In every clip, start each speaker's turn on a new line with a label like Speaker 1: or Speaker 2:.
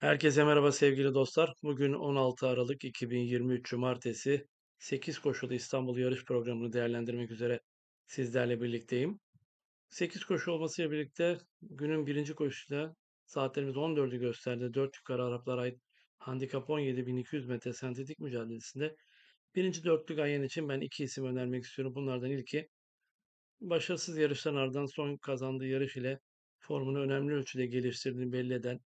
Speaker 1: Herkese merhaba sevgili dostlar. Bugün 16 Aralık 2023 Cumartesi 8 koşulu İstanbul yarış programını değerlendirmek üzere sizlerle birlikteyim. 8 koşu olmasıyla birlikte günün birinci koşusuyla saatlerimiz 14'ü gösterdi. 4 yukarı Araplara ait handikap 17.200 metre sentetik mücadelesinde birinci dörtlü Ganyan için ben iki isim önermek istiyorum. Bunlardan ilki başarısız yarışların ardından son kazandığı yarış ile formunu önemli ölçüde geliştirdiğini belli eden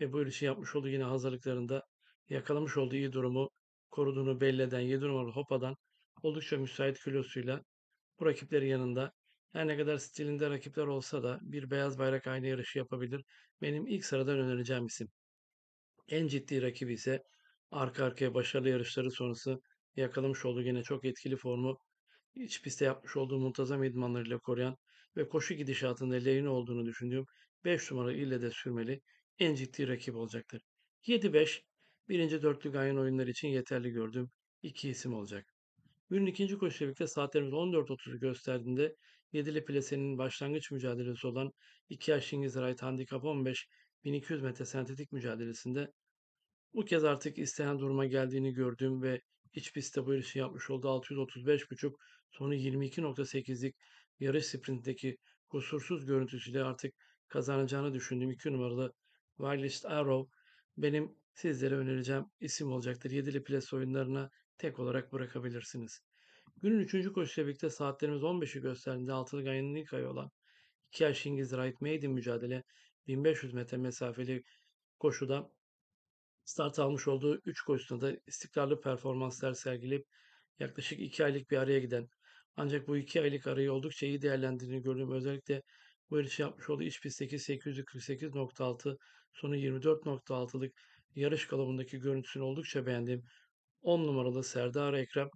Speaker 1: ve bu yarışı yapmış olduğu yine hazırlıklarında yakalamış olduğu iyi durumu koruduğunu belli eden 7 numaralı Hopa'dan oldukça müsait kilosuyla bu rakipleri yanında her ne kadar stilinde rakipler olsa da bir beyaz bayrak aynı yarışı yapabilir. Benim ilk sıradan önereceğim isim. En ciddi rakibi ise arka arkaya başarılı yarışları sonrası yakalamış olduğu yine çok etkili formu iç pistte yapmış olduğu muntazam idmanlarıyla koruyan ve koşu gidişatında lehine olduğunu düşündüğüm 5 numara ile de sürmeli en ciddi rakip olacaktır. 7-5 birinci dörtlü ganyan oyunları için yeterli gördüğüm iki isim olacak. Günün ikinci koşuyla birlikte saatlerimiz 14.30'u gösterdiğinde Yedili Plase'nin başlangıç mücadelesi olan 2 yaş İngiliz Handicap 15 1200 metre sentetik mücadelesinde bu kez artık istenen duruma geldiğini gördüğüm ve iç pistte bu yarışı yapmış olduğu 635.5 sonu 22.8'lik yarış sprintindeki kusursuz görüntüsüyle artık kazanacağını düşündüğüm 2 numaralı Wireless Arrow benim sizlere önereceğim isim olacaktır. Yedili plas oyunlarına tek olarak bırakabilirsiniz. Günün 3. koşuyla birlikte saatlerimiz 15'i gösterdiğinde altılı ganyanın ilk ayı olan 2 yaş İngiliz Right Maiden mücadele 1500 metre mesafeli koşuda start almış olduğu 3 koşusunda da istikrarlı performanslar sergileyip yaklaşık 2 aylık bir araya giden ancak bu 2 aylık arayı oldukça iyi değerlendirdiğini gördüğüm özellikle bu yarışı yapmış olduğu iç pistteki 848.6 sonu 24.6'lık yarış kalıbındaki görüntüsünü oldukça beğendiğim 10 numaralı Serdar Ekrem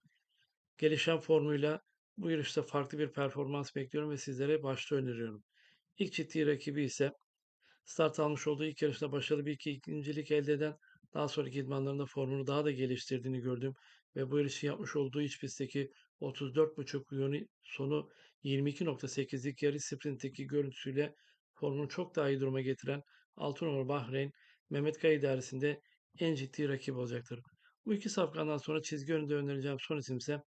Speaker 1: gelişen formuyla bu yarışta farklı bir performans bekliyorum ve sizlere başta öneriyorum. İlk ciddi rakibi ise start almış olduğu ilk yarışta başarılı bir iki ikincilik elde eden daha sonraki idmanlarında formunu daha da geliştirdiğini gördüm ve bu yarışı yapmış olduğu iç pistteki 34.5 yönü sonu 22.8'lik yarış sprintteki görüntüsüyle formunu çok daha iyi duruma getiren 6 numara Bahreyn Mehmet Kaya idaresinde en ciddi rakip olacaktır. Bu iki safkandan sonra çizgi önünde önereceğim son isim ise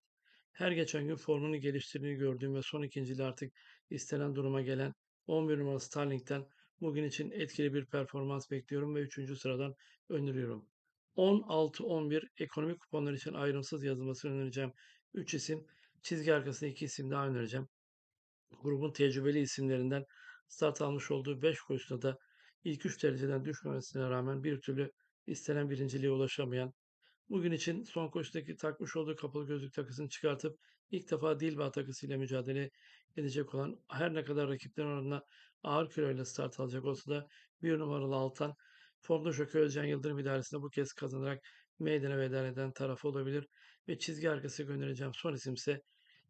Speaker 1: her geçen gün formunu geliştirdiğini gördüğüm ve son ikinciliği artık istenen duruma gelen 11 numaralı Starling'den bugün için etkili bir performans bekliyorum ve 3. sıradan öneriyorum. 16-11 ekonomik kuponlar için ayrımsız yazılmasını önereceğim. 3 isim, çizgi arkasında 2 isim daha önereceğim. Grubun tecrübeli isimlerinden start almış olduğu 5 koşuda da ilk 3 dereceden düşmemesine rağmen bir türlü istenen birinciliğe ulaşamayan Bugün için son koşudaki takmış olduğu kapalı gözlük takısını çıkartıp ilk defa Dilba takısıyla mücadele edecek olan her ne kadar rakiplerin oranına ağır kiloyla start alacak olsa da bir numaralı Altan formda Jockey Özcan Yıldırım idaresinde bu kez kazanarak meydana veda eden tarafı olabilir ve çizgi arkası göndereceğim son isim ise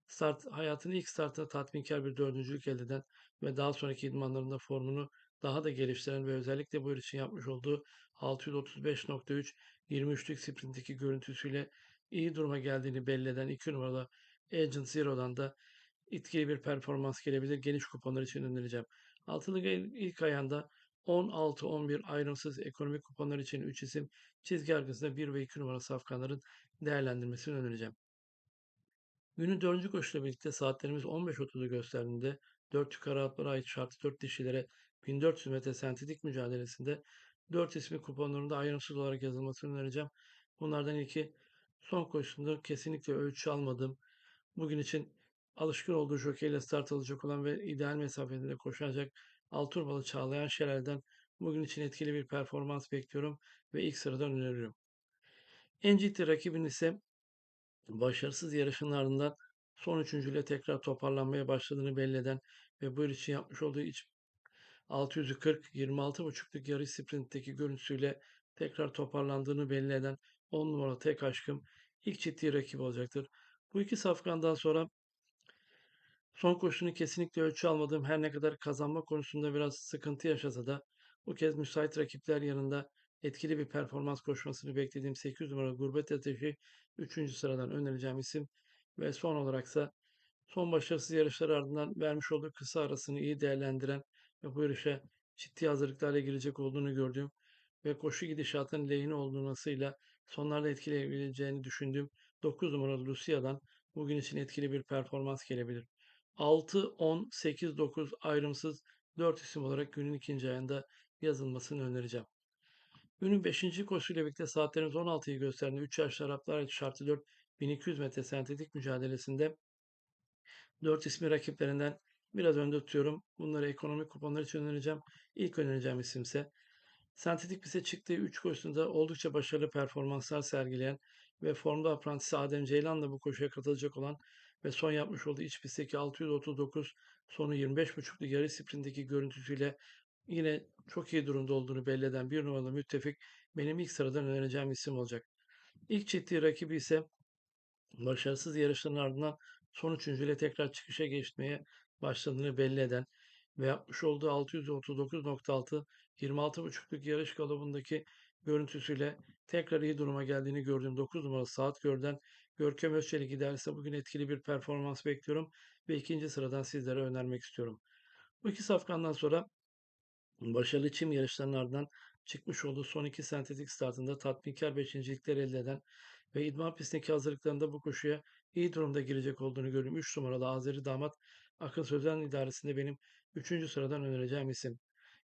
Speaker 1: start, hayatının ilk startında tatminkar bir dördüncülük elde eden ve daha sonraki idmanlarında formunu daha da geliştiren ve özellikle bu için yapmış olduğu 635.3 23'lük sprintteki görüntüsüyle iyi duruma geldiğini belli eden 2 numaralı Agent Zero'dan da etkili bir performans gelebilir. Geniş kuponlar için önereceğim. Altılı ilk ayağında 16-11 ayrımsız ekonomik kuponlar için 3 isim çizgi arkasında 1 ve 2 numara safkanların değerlendirmesini önereceğim. Günün 4. koşuyla birlikte saatlerimiz 15.30'u gösterdiğinde 4 yukarı atlara ait şartlı 4 dişilere 1400 metre sentetik mücadelesinde 4 ismi kuponlarında ayrımsız olarak yazılmasını önereceğim. Bunlardan ilki son koşusunda kesinlikle ölçü almadım. Bugün için alışkın olduğu jokeyle start alacak olan ve ideal mesafede koşacak Alturbalı Çağlayan Şelal'den bugün için etkili bir performans bekliyorum ve ilk sıradan öneriyorum. En ciddi rakibin ise başarısız yarışın ardından son üçüncüyle tekrar toparlanmaya başladığını belli eden ve bu için yapmış olduğu iç 640 26.5'luk yarış sprintteki görüntüsüyle tekrar toparlandığını belli eden 10 numara tek aşkım ilk ciddi rakip olacaktır. Bu iki safkandan sonra son koşusunu kesinlikle ölçü almadığım her ne kadar kazanma konusunda biraz sıkıntı yaşasa da bu kez müsait rakipler yanında etkili bir performans koşmasını beklediğim 8 numara Gurbet Ateşi 3. sıradan önereceğim isim ve son olaraksa son başarısız yarışlar ardından vermiş olduğu kısa arasını iyi değerlendiren ve bu yarışa ciddi hazırlıklarla girecek olduğunu gördüğüm ve koşu gidişatının lehine olmasıyla sonlarda etkileyebileceğini düşündüğüm 9 numaralı Lucia'dan bugün için etkili bir performans gelebilir. 6, 10, 8, 9 ayrımsız 4 isim olarak günün ikinci ayında yazılmasını önereceğim. Günün 5. koşusuyla birlikte saatlerimiz 16'yı gösterdiğinde 3 yaşlı Araplar şartı 4 1200 metre sentetik mücadelesinde 4 ismi rakiplerinden biraz önde tutuyorum. Bunları ekonomik kuponlar için önereceğim. İlk önereceğim isimse sentetik piste çıktığı 3 koşusunda oldukça başarılı performanslar sergileyen ve formda aprantisi Adem Ceylan da bu koşuya katılacak olan ve son yapmış olduğu iç pistteki 639 sonu 25.5'lu yarı sprintindeki görüntüsüyle yine çok iyi durumda olduğunu belli eden bir numaralı müttefik benim ilk sıradan önereceğim isim olacak. İlk ciddi rakibi ise başarısız yarışların ardından son üçüncüyle tekrar çıkışa geçmeye başladığını belli eden ve yapmış olduğu 639.6 26.5'lük yarış kalıbındaki görüntüsüyle tekrar iyi duruma geldiğini gördüğüm 9 numaralı saat görden Görkem Özçelik giderse bugün etkili bir performans bekliyorum ve ikinci sıradan sizlere önermek istiyorum. Bu iki safkandan sonra başarılı çim yarışlarının ardından çıkmış olduğu son iki sentetik startında tatminkar beşincilikler elde eden ve idman pistindeki hazırlıklarında bu koşuya iyi durumda girecek olduğunu görüyorum. 3 numaralı Azeri damat Akın Sözen idaresinde benim 3. sıradan önereceğim isim.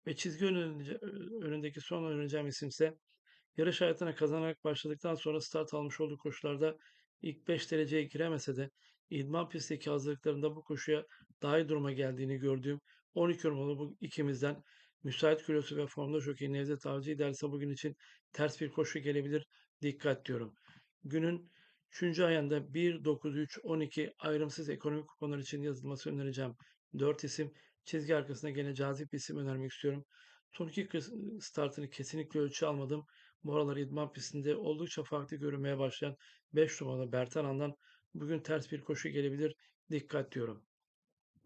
Speaker 1: Ve çizgi önünde, önündeki son önereceğim isimse yarış hayatına kazanarak başladıktan sonra start almış olduğu koşularda ilk 5 dereceye giremese de idman pistteki hazırlıklarında bu koşuya daha iyi duruma geldiğini gördüğüm 12 numaralı bu ikimizden müsait kilosu ve formda jockey Nevzat Avcı iderse bugün için ters bir koşu gelebilir. Dikkat diyorum. Günün 3. ayında 1, 9, 3, 12 ayrımsız ekonomik kuponlar için yazılması önereceğim. 4 isim çizgi arkasında gene cazip bir isim önermek istiyorum. İki startını kesinlikle ölçü almadım. Bu aralar idman pistinde oldukça farklı görünmeye başlayan 5 numaralı Bertanan'dan bugün ters bir koşu gelebilir. Dikkat diyorum.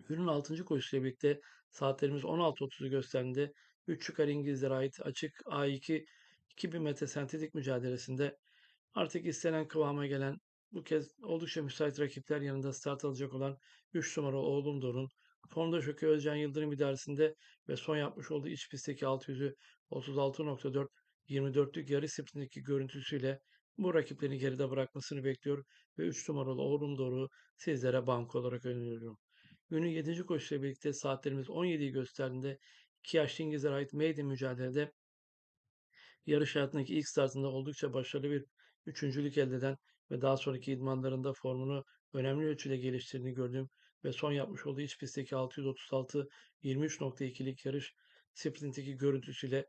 Speaker 1: Günün 6. koşusuyla birlikte saatlerimiz 16.30'u gösterdiğinde 3 yukarı İngilizlere ait açık A2 2000 metre sentetik mücadelesinde artık istenen kıvama gelen bu kez oldukça müsait rakipler yanında start alacak olan 3 numara Oğlum Dorun, formda Şöke Özcan Yıldırım idaresinde ve son yapmış olduğu iç pistteki 600'ü 36.4 24'lük yarı sprintindeki görüntüsüyle bu rakiplerini geride bırakmasını bekliyor ve 3 numaralı Oğlum Doruk'u sizlere banko olarak öneriyorum. Günün 7. koşuyla birlikte saatlerimiz 17'yi gösterdiğinde 2 yaşlı İngilizlere ait maiden mücadelede yarış hayatındaki ilk startında oldukça başarılı bir üçüncülük elde eden ve daha sonraki idmanlarında formunu önemli ölçüde geliştirdiğini gördüğüm ve son yapmış olduğu iç pistteki 636 23.2'lik yarış sprintindeki görüntüsüyle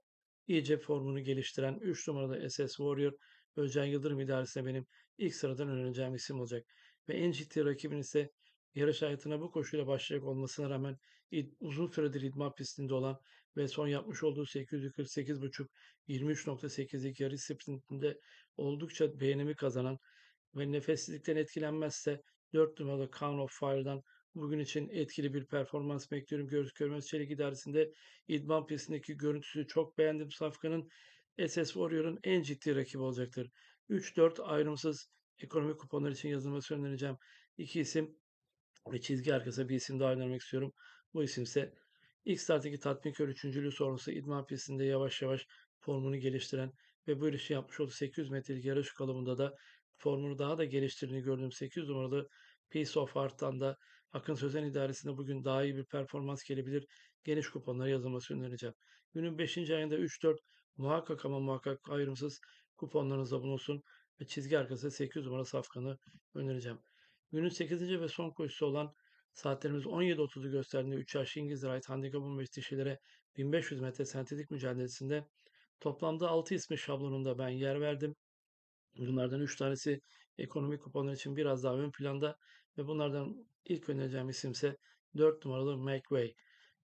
Speaker 1: iyice formunu geliştiren 3 numaralı SS Warrior Özcan Yıldırım idaresine benim ilk sıradan önereceğim isim olacak. Ve en ciddi rakibin ise yarış hayatına bu koşuyla başlayacak olmasına rağmen uzun süredir idman pistinde olan ve son yapmış olduğu 848.5 23.8'lik yarış sprintinde oldukça beğenimi kazanan ve nefessizlikten etkilenmezse 4 numaralı Crown of Fire'dan bugün için etkili bir performans bekliyorum. Göz Görmez Çelik idaresinde idman pistindeki görüntüsü çok beğendim. Safkan'ın SS Warrior'ın en ciddi rakibi olacaktır. 3-4 ayrımsız ekonomik kuponlar için yazılması önereceğim. İki isim ve çizgi arkası bir isim daha önermek istiyorum. Bu isim ise ilk starttaki tatminkör üçüncülüğü sonrası idman pistinde yavaş yavaş formunu geliştiren ve bu işi yapmış olduğu 800 metrelik yarış kalıbında da formunu daha da geliştirdiğini gördüğüm 800 numaralı Piece of Art'tan da Akın Sözen idaresinde bugün daha iyi bir performans gelebilir. Geniş kuponlara yazılması önereceğim. Günün 5. ayında 3-4 muhakkak ama muhakkak ayrımsız kuponlarınızda bulunsun ve çizgi arkası 800 numara safkanı önereceğim. Günün 8. ve son koşusu olan saatlerimiz 17.30'u gösterdiğinde 3 yaş İngiliz ait handikap 15 dişilere 1500 metre sentetik mücadelesinde toplamda 6 ismi şablonunda ben yer verdim. Bunlardan 3 tanesi ekonomik kuponlar için biraz daha ön planda ve bunlardan ilk önereceğim isimse 4 numaralı McWay.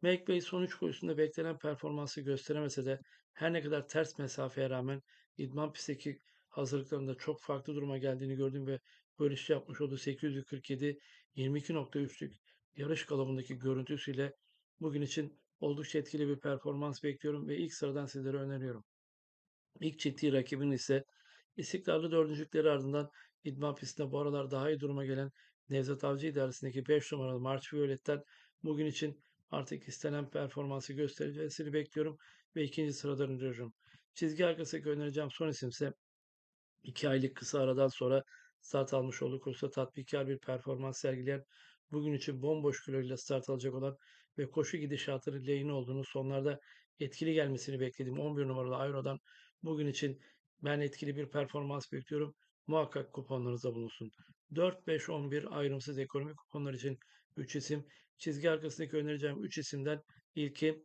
Speaker 1: McWay son 3 koşusunda beklenen performansı gösteremese de her ne kadar ters mesafeye rağmen idman pistteki hazırlıklarında çok farklı duruma geldiğini gördüm ve böyle şey yapmış olduğu 847 22.3'lük yarış kalıbındaki görüntüsüyle bugün için oldukça etkili bir performans bekliyorum ve ilk sıradan sizlere öneriyorum. İlk ciddi rakibin ise istikrarlı dördüncülükleri ardından idman pistinde bu aralar daha iyi duruma gelen Nevzat Avcı idaresindeki 5 numaralı March Violet'ten bugün için artık istenen performansı göstereceğini bekliyorum ve ikinci sıradan öneriyorum. Çizgi arkasındaki önereceğim son isimse 2 aylık kısa aradan sonra start almış olduğu koşuda tatminkar bir performans sergileyen, bugün için bomboş kiloyla start alacak olan ve koşu gidişatının lehine olduğunu, sonlarda etkili gelmesini beklediğim 11 numaralı Ayro'dan bugün için ben etkili bir performans bekliyorum. Muhakkak kuponlarınızda bulunsun. 4, 5, 11 ayrımsız ekonomik kuponlar için 3 isim. Çizgi arkasındaki önereceğim 3 isimden ilki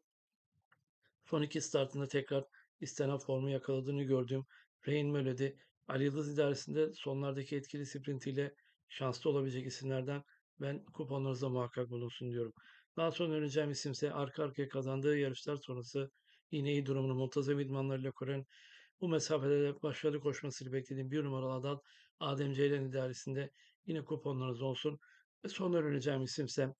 Speaker 1: son iki startında tekrar istenen formu yakaladığını gördüğüm Rain Melody, Ali Yıldız idaresinde sonlardaki etkili sprintiyle şanslı olabilecek isimlerden ben kuponlarınızda muhakkak bulunsun diyorum. Daha sonra önereceğim isimse arka arkaya kazandığı yarışlar sonrası yine iyi durumunu muntazam idmanlarıyla koruyan bu mesafede de başarılı koşmasını beklediğim bir numaralı adam Adem Ceylan idaresinde yine kuponlarınız olsun. Ve son önereceğim isimse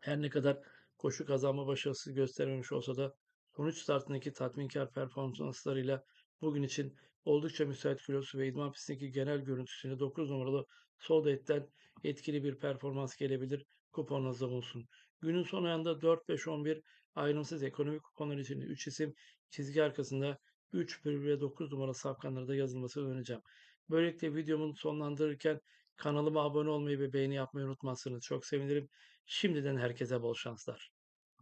Speaker 1: her ne kadar koşu kazanma başarısı göstermemiş olsa da sonuç startındaki tatminkar performanslarıyla bugün için oldukça müsait kilosu ve idman pistindeki genel görüntüsüyle 9 numaralı sol etten etkili bir performans gelebilir. Kuponunuzda bulunsun. Günün son ayında 4-5-11 ayrımsız ekonomik kuponlar için 3 isim çizgi arkasında 3, 1 ve 9 numara safkanları da yazılmasını önereceğim. Böylelikle videomu sonlandırırken kanalıma abone olmayı ve beğeni yapmayı unutmazsınız. Çok sevinirim. Şimdiden herkese bol şanslar.